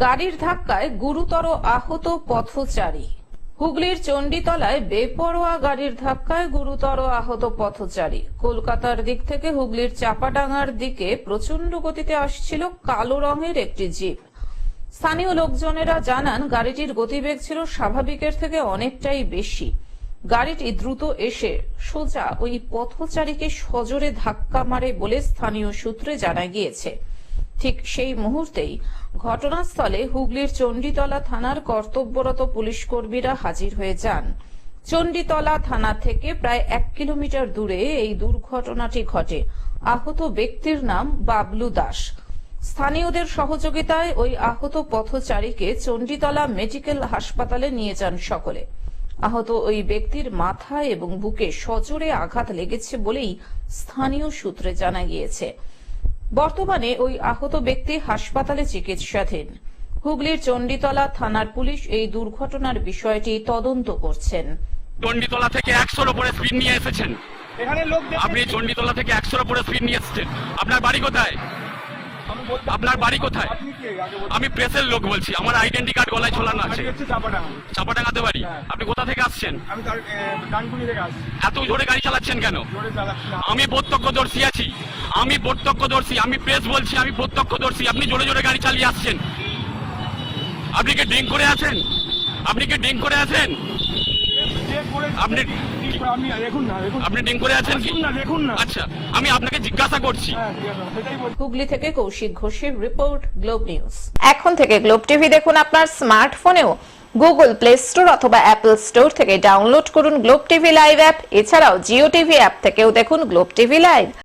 গাড়ির ধাক্কায় গুরুতর আহত পথচারী। হুগলির চণ্ডীতলায় বেপরোয়া গাড়ির ধাক্কায় গুরুতর আহত পথচারী। কলকাতার দিক থেকে হুগলির চাপাডাঙ্গার দিকে প্রচণ্ড গতিতে আসছিল কালো রঙের একটি জিপ। স্থানীয় লোকজনেরা জানান, গাড়িটির গতিবেগ ছিল স্বাভাবিকের থেকে অনেকটাই বেশি। গাড়িটি দ্রুত এসে সোজা ওই পথচারীকে সজোরে ধাক্কা মারে বলে স্থানীয় সূত্রে জানা গিয়েছে। ঠিক সেই মুহূর্তেই ঘটনাস্থলে হুগলির চণ্ডীতলা থানার কর্তব্যরত পুলিশ কর্মীরা হাজির হয়ে যান। চণ্ডীতলা থানা থেকে প্রায় এক কিলোমিটার দূরে এই দুর্ঘটনাটি ঘটে। আহত ব্যক্তির নাম বাবলু দাস। স্থানীয়দের সহযোগিতায় ওই আহত পথচারীকে চণ্ডীতলা মেডিকেল হাসপাতালে নিয়ে যান সকলে। আহত ওই ব্যক্তির মাথা এবং বুকে সজোরে আঘাত লেগেছে বলেই স্থানীয় সূত্রে জানা গিয়েছে। বর্তমানে ওই আহত ব্যক্তি হাসপাতালে চিকিৎসাধীন। হুগলির চণ্ডীতলা থানার পুলিশ এই দুর্ঘটনার বিষয়টি তদন্ত করছেন। চণ্ডীতলা থেকে একশোর উপরে স্পিড নিয়ে এসেছেন। আপনি চণ্ডীতলা থেকে একশোর উপরে স্পিড নিয়ে এসেছেন। আপনার বাড়ি কোথায়? আপনার বাড়ি কোথায়? আমি প্রেসের লোক বলছি আমার আইডেন্টি কার্ড গলায় ঝোলানো আছে। চাপাটাঙ্গাতে বাড়ি? হ্যাঁ। আপনি কোথা থেকে আসছেন? এত জোরে গাড়ি চালাচ্ছেন কেন? আমি প্রত্যক্ষদর্শী আছি। আমি প্রত্যক্ষদর্শী আমি প্রেস বলছি আমি প্রত্যক্ষদর্শী। আপনি জোরে জোরে গাড়ি চালিয়ে আসছেন। আপনি কি ড্রিঙ্ক করে আছেন? আপনি কি ড্রিঙ্ক করে আছেন? আপনি- আপনি দেখুন না দেখুন। আপনি ড্রিঙ্ক করে আছেন কি? দেখুন না দেখুন না। আচ্ছা আমি আপনাকে জিজ্ঞাসা করছি। হ্যাঁ হুগলি থেকে কৌশিক ঘোষের রিপোর্ট গ্লোব নিউজ। এখন থেকে গ্লোব টিভি দেখুন আপনার স্মার্টফোনেও। গুগল প্লে স্টোর অথবা অ্যাপল স্টোর থেকে ডাউনলোড করুন গ্লোব টিভি লাইভ অ্যাপ। এছাড়াও জিও টিভি অ্যাপ থেকেও দেখুন গ্লোব টিভি লাইভ।